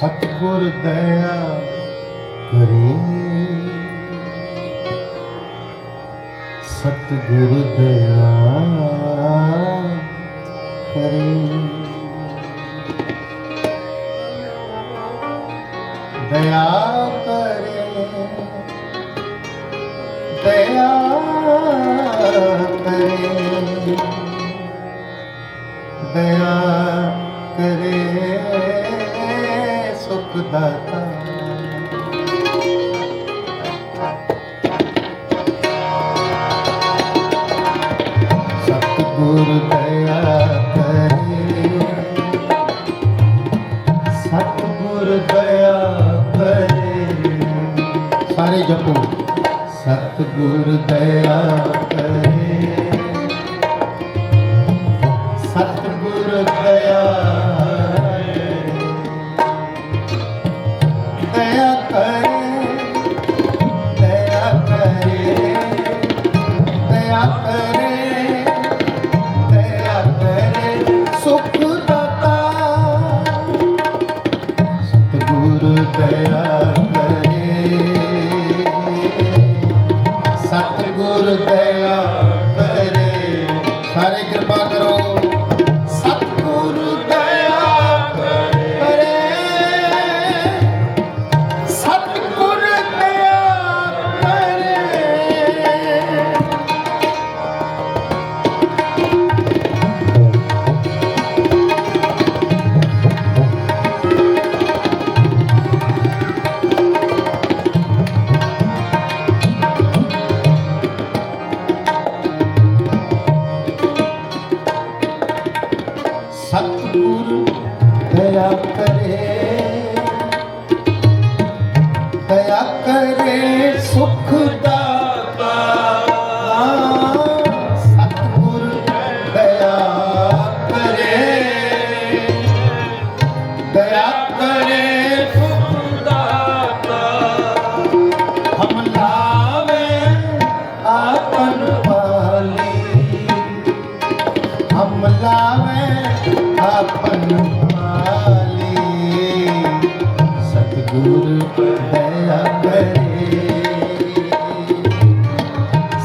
ਸਤਗੁਰ ਦਇਆ ਕਰੇ। ਸਤਗੁਰ ਦਇਆ ਕਰੇ। ਦਇਆ ਕਰੇ। ਦਇਆ ਕਰੇ। ਦਇਆ ਕਰੇ। ਸੁਖ ਦਾਤਾ ਸਤਿਗੁਰ ਦਇਆ ਕਰੇ। ਸਤਿਗੁਰ ਦਇਆ ਕਰੇ। ਸਾਰੇ ਜਪੋ। ਸਤਿਗੁਰ ਦਇਆ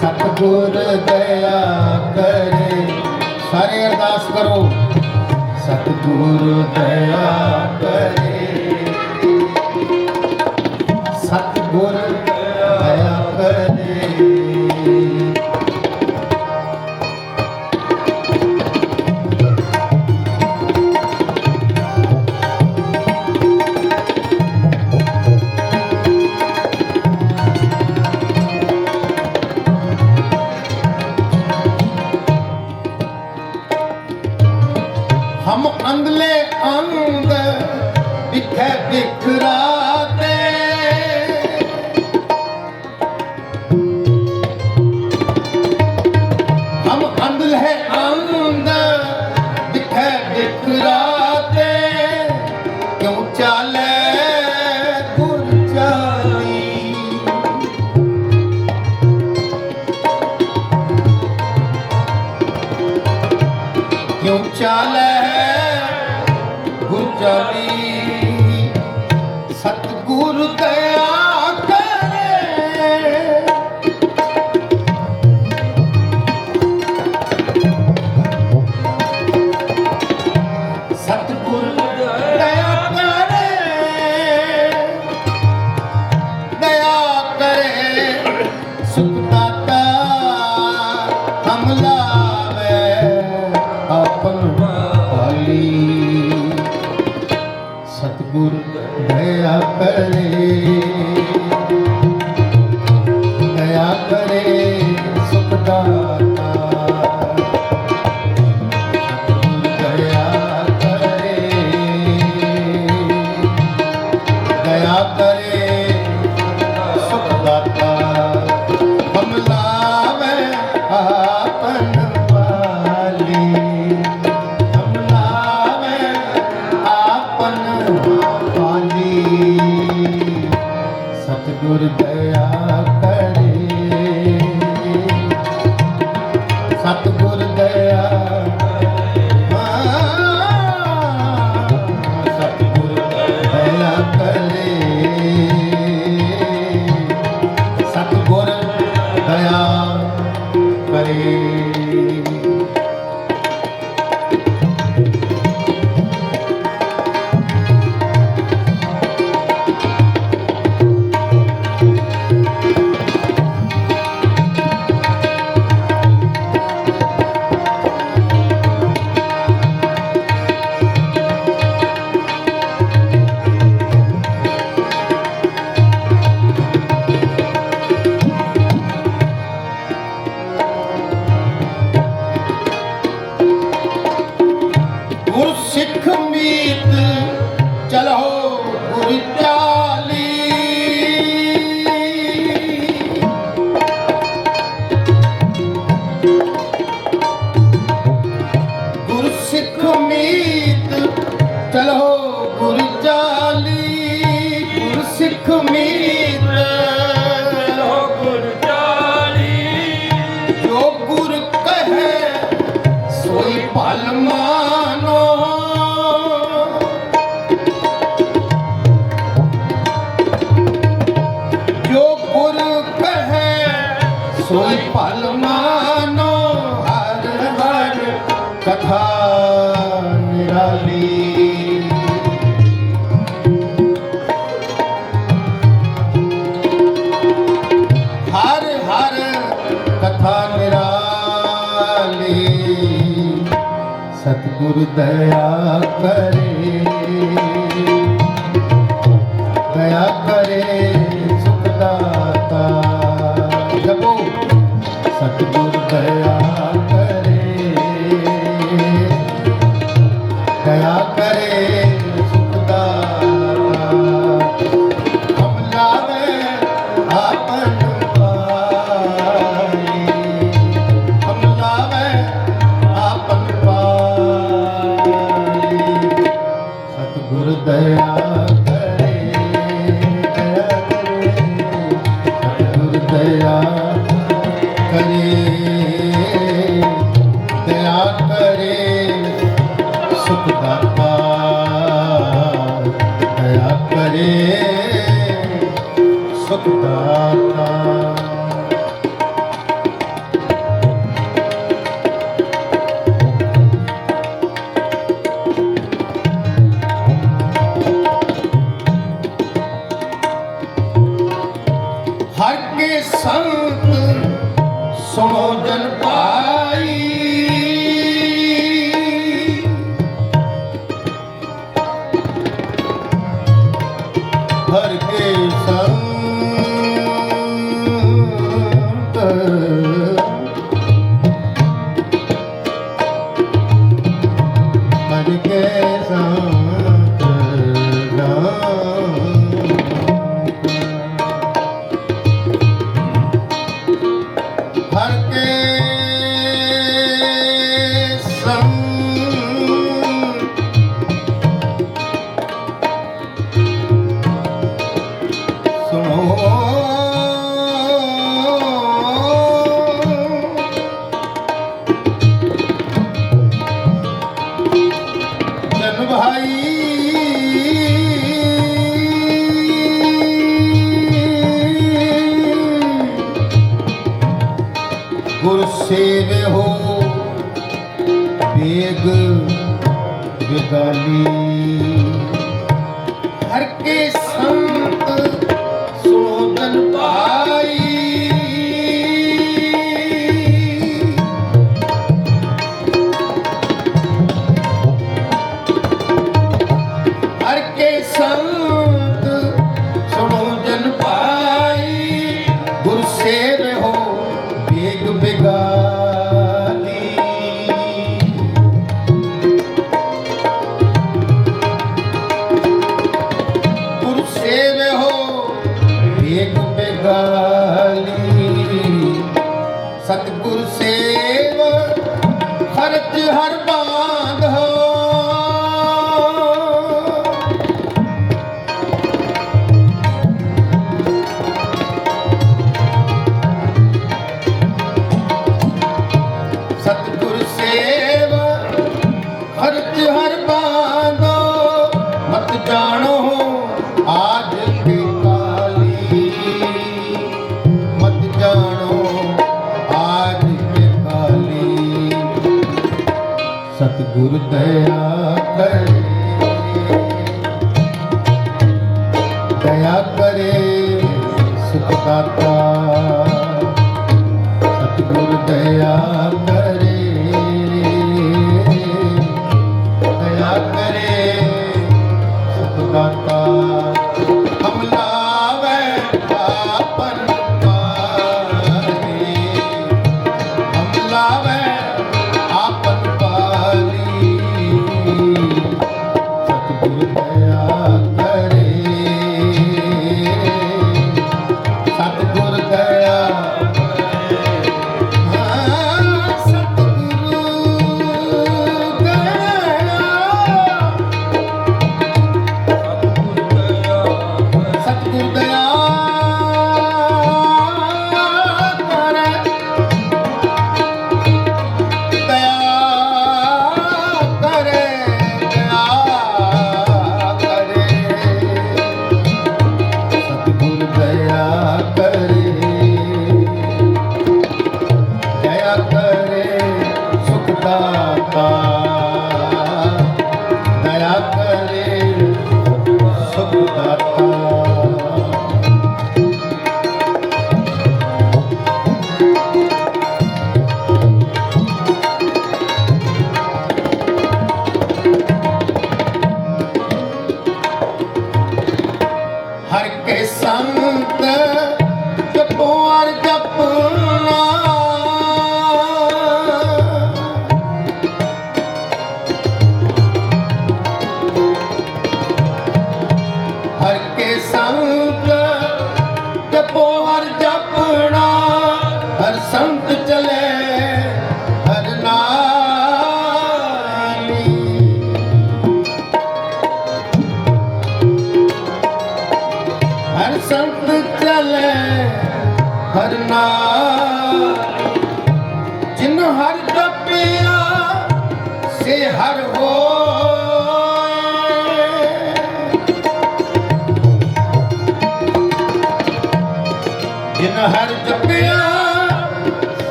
ਸਤਿਗੁਰ ਦਇਆ ਕਰੇ। ਸਾਰੇ ਅਰਦਾਸ ਕਰੋ। ਸਤਿਗੁਰ ਦਇਆ ਹੈ ਗੁਜਲੀ પાલમાં ਦਇਆ ਕਰੇ। क्या करे ਕਰਕੇ ਸੰਗ ਸੇਵ ਹੋ ਬੇਗ ਵਿਦਾਲੀ ਗੁਰ ਦਇਆ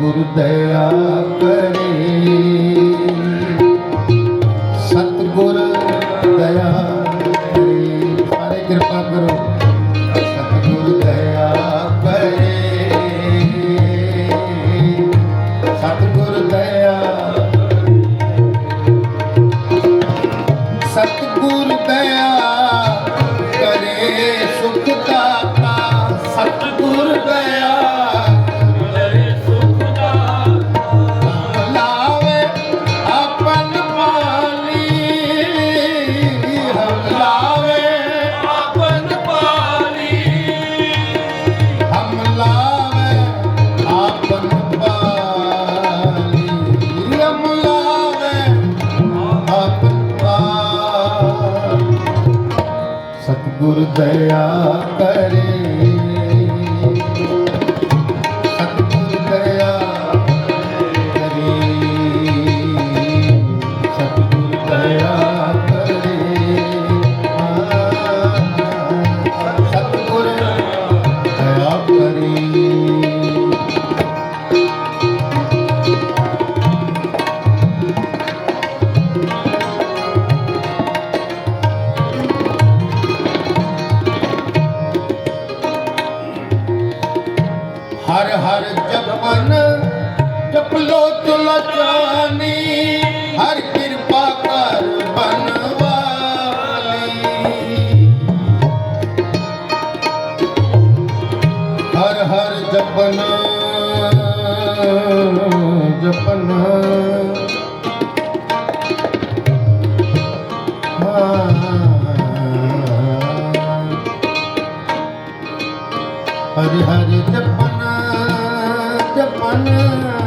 ਗੁਰ ਦਇਆ ਕਰੇ। दया ਹਰ ਹਰ ਜਪਨ ਜਪ ਲੋ ਤੁਲਚਾਨੀ মনে